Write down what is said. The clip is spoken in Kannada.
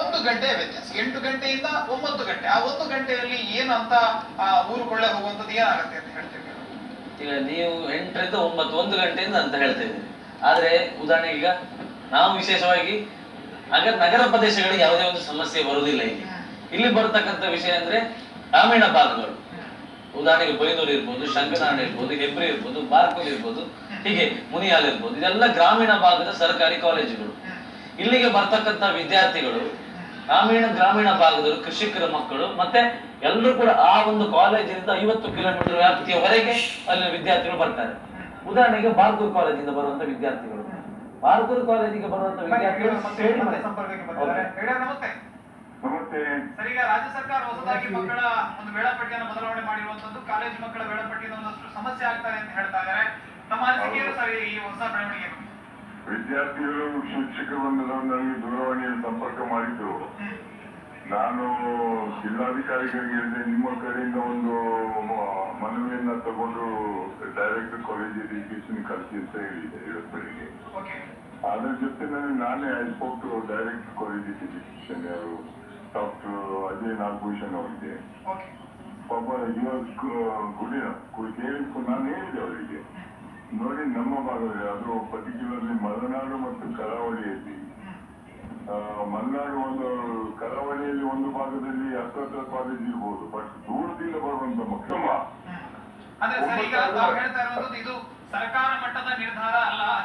ಒಂದು ಗಂಟೆ ವ್ಯತ್ಯಾಸ. ಎಂಟು ಗಂಟೆಯಿಂದ ಒಂಬತ್ತು ಗಂಟೆ. ಆ ಒಂದು ಗಂಟೆಯಲ್ಲಿ ಏನಂತ ಊರು ಕೊಳ್ಳೆ ಹೋಗುವಂಥದ್ದು ಏನಾಗುತ್ತೆ ಅಂತ ಹೇಳ್ತೀವಿ ಈಗ ನೀವು ಎಂಟರಿಂದ ಒಂಬತ್ತು ಒಂದು ಗಂಟೆಯಿಂದ ಅಂತ ಹೇಳ್ತೇವೆ ಇದ್ದೀರಿ ಆದ್ರೆ ಉದಾಹರಣೆಗೆ ಈಗ ನಾವು ವಿಶೇಷವಾಗಿ ನಗರ ನಗರ ಪ್ರದೇಶಗಳಿಗೆ ಯಾವುದೇ ಒಂದು ಸಮಸ್ಯೆ ಬರುವುದಿಲ್ಲ ಇಲ್ಲಿ. ಇಲ್ಲಿ ಬರ್ತಕ್ಕಂಥ ವಿಷಯ ಅಂದ್ರೆ ಗ್ರಾಮೀಣ ಭಾಗಗಳು. ಉದಾಹರಣೆಗೆ ಬೈದೂರು ಇರ್ಬೋದು ಶಂಕರನಾರಾಯಣ ಇರ್ಬೋದು ಹೆಬ್ರಿ ಇರ್ಬೋದು ಬಾರ್ಕೂಲ್ ಇರ್ಬೋದು ಹೀಗೆ ಮುನಿಯಾಲ್ ಇರ್ಬೋದು ಇದೆಲ್ಲ ಗ್ರಾಮೀಣ ಭಾಗದ ಸರ್ಕಾರಿ ಕಾಲೇಜುಗಳು. ಇಲ್ಲಿಗೆ ಬರ್ತಕ್ಕಂಥ ವಿದ್ಯಾರ್ಥಿಗಳು ಗ್ರಾಮೀಣ ಗ್ರಾಮೀಣ ಭಾಗದವರು ಕೃಷಿಕರ ಮಕ್ಕಳು ಮತ್ತೆ ಎಲ್ಲರೂ ಕೂಡ ಆ ಒಂದು ಕಾಲೇಜಿನಿಂದ ಐವತ್ತು ಕಿಲೋಮೀಟರ್ ವ್ಯಾಪ್ತಿಯವರೆಗೆ ಅಲ್ಲಿ ವಿದ್ಯಾರ್ಥಿಗಳು ಬರ್ತಾರೆ. ಉದಾಹರಣೆಗೆ ಬಾರ್ಕೂರ್ ಕಾಲೇಜಿಂದ ಬರುವಂತ ವಿದ್ಯಾರ್ಥಿಗಳು. ಬಾರ್ಕೂರ್ ಕಾಲೇಜಿಗೆ ಬರುವಂತ ವಿದ್ಯಾರ್ಥಿಗಳು ಸರ್ ಈಗ ರಾಜ್ಯ ಸರ್ಕಾರ ಹೊಸದಾಗಿ ಮಕ್ಕಳ ಒಂದು ವೇಳಾಪಟ್ಟಿಯನ್ನು ಬದಲಾವಣೆ ಮಾಡಿರುವಂತದ್ದು ಕಾಲೇಜು ಮಕ್ಕಳ ವೇಳಾಪಟ್ಟಿಯಿಂದ ಒಂದಷ್ಟು ಸಮಸ್ಯೆ ಆಗ್ತದೆ ಅಂತ ಹೇಳ್ತಾ ಇದ್ದಾರೆ. ನಮ್ಮ ಅನಿಸಿಕೆ ಸರ್ ಈ ಹೊಸ ಬೆಳವಣಿಗೆ? ವಿದ್ಯಾರ್ಥಿಗಳು ಶಿಕ್ಷಕರು ನನ್ನಲ್ಲಿ ದೂರವಾಣಿಯಲ್ಲಿ ಸಂಪರ್ಕ ಮಾಡಿದ್ರು ನಾನು ಜಿಲ್ಲಾಧಿಕಾರಿಗಳಿಗೆ ನಿಮ್ಮ ಕಡೆಯಿಂದ ಒಂದು ಮನವಿಯನ್ನ ತಗೊಂಡು ಡೈರೆಕ್ಟ್ ಕಾಲೇಜ್ ಎಜುಕೇಶನ್ ಕಲಿಸಿ ಅಂತ ಹೇಳಿದೆ ಇವತ್ತು ಬೆಳಿಗ್ಗೆ ಅದ್ರ ಜೊತೆನಲ್ಲಿ ನಾನೇ I spoke to direct college education ಯಾರು ಡಾಕ್ಟರ್ ಅಜಯ್ ನಾಗಭೂಷಣ್ ಅವರಿಗೆ. ಪಾಪ ಇವಾಗ ಗುಡಿನ ಕೇಳಿ ನಾನು ಹೇಳಿದೆ ಅವರಿಗೆ. ನೋಡಿ, ನಮ್ಮ ಭಾಗದಲ್ಲಿ ಅದು ಪರ್ಟಿಕ್ಯುಲರ್ಲಿ ಮಲೆನಾಡು ಮತ್ತು ಕರಾವಳಿಯಲ್ಲಿ ಮಲೆನಾಡು ಒಂದು ಕರಾವಳಿಯಲ್ಲಿ ಒಂದು ಭಾಗದಲ್ಲಿ ಅಸ್ವಸ್ಥ ಕಾಲೇಜ್ ಇರ್ಬೋದು. ಬಟ್ ದೂರದಿಂದ ಬರುವಂತ ಮಕ್ಕಳ ಅಂದ್ರೆ ಇದು ಸರ್ಕಾರ ಮಟ್ಟದ ನಿರ್ಧಾರ ಅಲ್ಲ